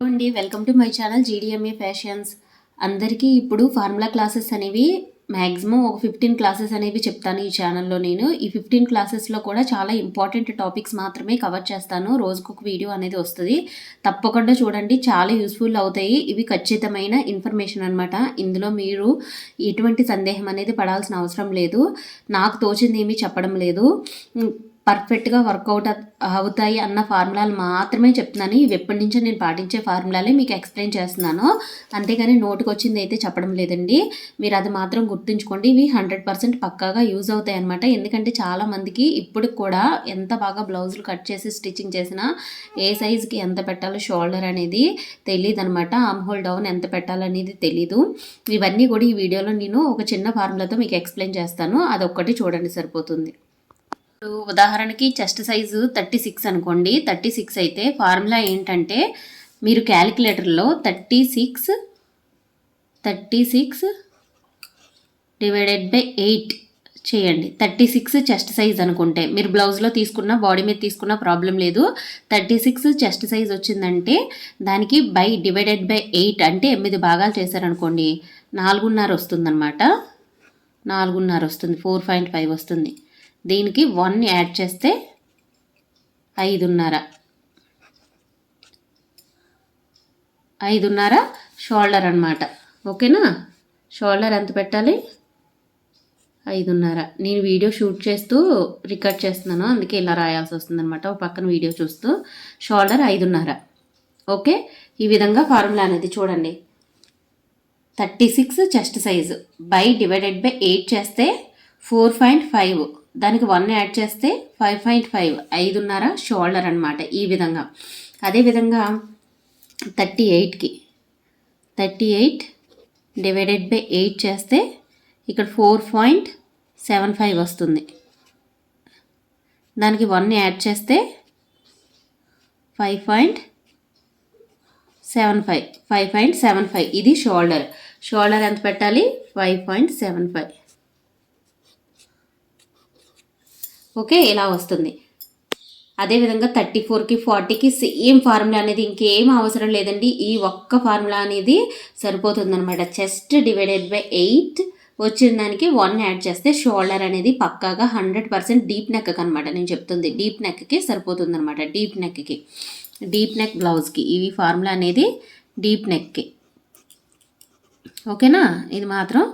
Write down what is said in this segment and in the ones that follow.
అండి welcome to my channel GDMA fashions అందరికీ ఇప్పుడు ఫార్ములా క్లాసెస్ అనేవి మ్యాక్సిమం ఒక ఫిఫ్టీన్ క్లాసెస్ అనేవి చెప్తాను ఈ ఛానల్లో నేను. ఈ ఫిఫ్టీన్ క్లాసెస్లో కూడా చాలా ఇంపార్టెంట్ టాపిక్స్ మాత్రమే కవర్ చేస్తాను. రోజుకు ఒక వీడియో అనేది వస్తుంది. తప్పకుండా చూడండి చాలా యూస్ఫుల్ అవుతాయి. ఇవి ఖచ్చితమైన ఇన్ఫర్మేషన్ అనమాట ఇందులో మీరు ఎటువంటి సందేహం అనేది పడాల్సిన అవసరం లేదు. నాకు తోచింది ఏమీ చెప్పడం లేదు. పర్ఫెక్ట్గా వర్కౌట్ అవుతాయి అన్న ఫార్ములాలు మాత్రమే చెప్తున్నాను. ఇవి ఎప్పటి నుంచో నేను పాటించే ఫార్ములాలే మీకు ఎక్స్ప్లెయిన్ చేస్తున్నాను. అంతేగాని నోటుకు వచ్చింది అయితే చెప్పడం లేదండి. మీరు అది మాత్రం గుర్తుంచుకోండి. ఇవి హండ్రెడ్ పర్సెంట్ పక్కాగా యూజ్ అవుతాయి అనమాట ఎందుకంటే చాలామందికి ఇప్పుడు కూడా ఎంత బాగా బ్లౌజులు కట్ చేసి స్టిచ్చింగ్ చేసినా ఏ సైజుకి ఎంత పెట్టాలో షోల్డర్ అనేది తెలియదు అనమాట ఆమ్ హోల్ డౌన్ ఎంత పెట్టాలనేది తెలీదు. ఇవన్నీ కూడా ఈ వీడియోలో నేను ఒక చిన్న ఫార్ములాతో మీకు ఎక్స్ప్లెయిన్ చేస్తాను. అదొక్కటి చూడండి సరిపోతుంది. ఇప్పుడు ఉదాహరణకి చెస్ట్ సైజు థర్టీ సిక్స్ అనుకోండి. థర్టీ సిక్స్ అయితే ఫార్ములా ఏంటంటే మీరు క్యాలిక్యులేటర్లో thirty six thirty six divided by eight చేయండి. థర్టీ సిక్స్ చెస్ట్ సైజ్ అనుకుంటే మీరు బ్లౌజ్లో తీసుకున్న బాడీ మీద తీసుకున్న ప్రాబ్లం లేదు. థర్టీ సిక్స్ చెస్ట్ సైజ్ వచ్చిందంటే దానికి బై డివైడెడ్ బై ఎయిట్ అంటే ఎనిమిది భాగాలు చేశారనుకోండి. నాలుగున్నర వస్తుందన్నమాట. నాలుగున్నర వస్తుంది. ఫోర్ పాయింట్ ఫైవ్ వస్తుంది. దీనికి వన్ యాడ్ చేస్తే ఐదున్నర. ఐదున్నర షోల్డర్ అనమాట ఓకేనా? షోల్డర్ ఎంత పెట్టాలి? ఐదున్నర. నేను వీడియో షూట్ చేస్తూ రికార్డ్ చేస్తున్నాను. అందుకే ఇలా రాయాల్సి వస్తుంది అనమాట ఒక పక్కన వీడియో చూస్తూ షోల్డర్ ఐదున్నర. ఓకే? ఈ విధంగా ఫార్ములా అనేది చూడండి. Thirty six chest size. By divided by eight చేస్తే ఫోర్ పాయింట్ ఫైవ్. దానికి వన్ యాడ్ చేస్తే ఫైవ్ పాయింట్ ఫైవ్ ఐదున్నర షోల్డర్ అనమాట ఈ విధంగా. అదేవిధంగా థర్టీ ఎయిట్కి thirty eight divided by eight చేస్తే ఇక్కడ ఫోర్ పాయింట్ సెవెన్ ఫైవ్ వస్తుంది. దానికి వన్ యాడ్ చేస్తే five point seven five five point seven five ఇది షోల్డర్ షోల్డర్ ఎంత పెట్టాలి? Five point seven five okay ఇలా వస్తుంది? అదేవిధంగా థర్టీ ఫోర్కి ఫార్టీకి సేమ్ ఫార్ములా అనేది ఇంకేం అవసరం లేదండి. ఈ ఒక్క ఫార్ములా అనేది సరిపోతుందనమాట చెస్ట్ డివైడెడ్ బై ఎయిట్ వచ్చిన దానికి వన్ యాడ్ చేస్తే షోల్డర్ అనేది పక్కాగా హండ్రెడ్ పర్సెంట్ డీప్ నెక్ అనమాట నేను చెప్తుంది డీప్ నెక్కి సరిపోతుంది అనమాట డీప్ నెక్కి. డీప్ నెక్ బ్లౌజ్కి. ఇవి ఫార్ములా అనేది డీప్ నెక్కి. ఓకేనా? ఇది మాత్రం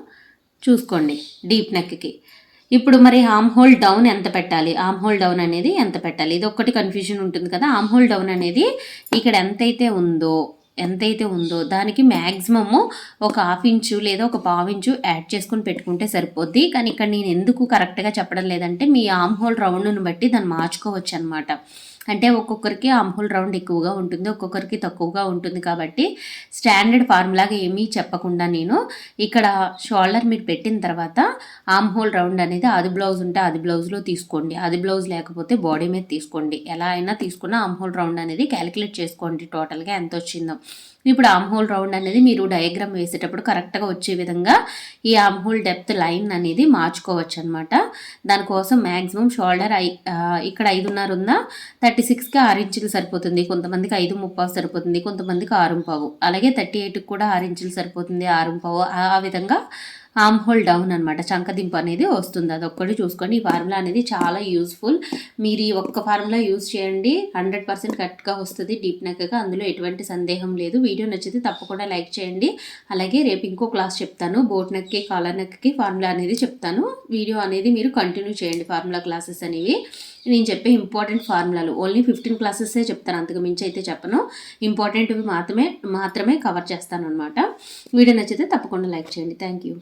చూసుకోండి. డీప్ నెక్కి. ఇప్పుడు మరి ఆమ్ హోల్ డౌన్ ఎంత పెట్టాలి? ఆమ్ హోల్ డౌన్ అనేది ఎంత పెట్టాలి? ఇది ఒక్కటి కన్ఫ్యూజన్ ఉంటుంది కదా. ఆమ్ హోల్ డౌన్ అనేది ఇక్కడ ఎంతైతే ఉందో ఎంతైతే ఉందో దానికి మ్యాక్సిమము ఒక హాఫ్ ఇంచు లేదా ఒక పావు ఇంచు యాడ్ చేసుకొని పెట్టుకుంటే సరిపోద్ది. కానీ ఇక్కడ నేను ఎందుకు కరెక్ట్గా చెప్పడం లేదంటే మీ ఆమ్ హోల్ రౌండ్ను బట్టి దాన్ని మార్చుకోవచ్చు అనమాట అంటే ఒక్కొక్కరికి ఆమ్హోల్ రౌండ్ ఎక్కువగా ఉంటుంది ఒక్కొక్కరికి తక్కువగా ఉంటుంది కాబట్టి స్టాండర్డ్ ఫార్ములాగా ఏమీ చెప్పకుండా నేను ఇక్కడ షోల్డర్ మీరు పెట్టిన తర్వాత ఆమ్హోల్ రౌండ్ అనేది అది బ్లౌజ్ ఉంటే అది బ్లౌజ్లో తీసుకోండి అది బ్లౌజ్ లేకపోతే బాడీ మీద తీసుకోండి. ఎలా అయినా తీసుకున్న ఆమ్హోల్ రౌండ్ అనేది క్యాలిక్యులేట్ చేసుకోండి టోటల్గా ఎంత వచ్చిందో. ఇప్పుడు ఆమ్ హోల్ రౌండ్ అనేది మీరు డయాగ్రామ్ వేసేటప్పుడు కరెక్ట్గా వచ్చే విధంగా ఈ ఆమ్ హోల్ డెప్త్ లైన్ అనేది మార్చుకోవచ్చు అనమాట దానికోసం మ్యాక్సిమం షోల్డర్ ఐ ఇక్కడ ఐదున్నర ఉందా థర్టీ సిక్స్కి ఆరు ఇంచులు సరిపోతుంది. కొంతమందికి ఐదు ముప్పావు సరిపోతుంది. కొంతమందికి ఆరు పావు అలాగే థర్టీ ఎయిట్కి కూడా ఆరు ఇంచులు సరిపోతుంది. ఆరు పావు ఆ విధంగా ఆమ్ హోల్ డౌన్ అనమాట చంకదింపు అనేది వస్తుంది. అది ఒక్కటి చూసుకోండి. ఈ ఫార్ములా అనేది చాలా యూస్ఫుల్ మీరు ఈ ఒక్క ఫార్ములా యూజ్ చేయండి. హండ్రెడ్ పర్సెంట్ కరెక్ట్గా వస్తుంది. డీప్ నెక్గా అందులో ఎటువంటి సందేహం లేదు. వీడియో నచ్చితే తప్పకుండా లైక్ చేయండి. అలాగే రేపు ఇంకో క్లాస్ చెప్తాను. బోట్ నెక్కి కాలర్ నెక్కి ఫార్ములా అనేది చెప్తాను. వీడియో అనేది మీరు కంటిన్యూ చేయండి ఫార్ములా క్లాసెస్ అనేవి. నేను చెప్పే ఇంపార్టెంట్ ఫార్ములాలు. ఓన్లీ ఫిఫ్టీన్ క్లాసెసే చెప్తాను. అంతకు మించి అయితే చెప్పను. ఇంపార్టెంట్వి మాత్రమే మాత్రమే కవర్ చేస్తాను అనమాట వీడియో నచ్చితే తప్పకుండా లైక్ చేయండి. Thank you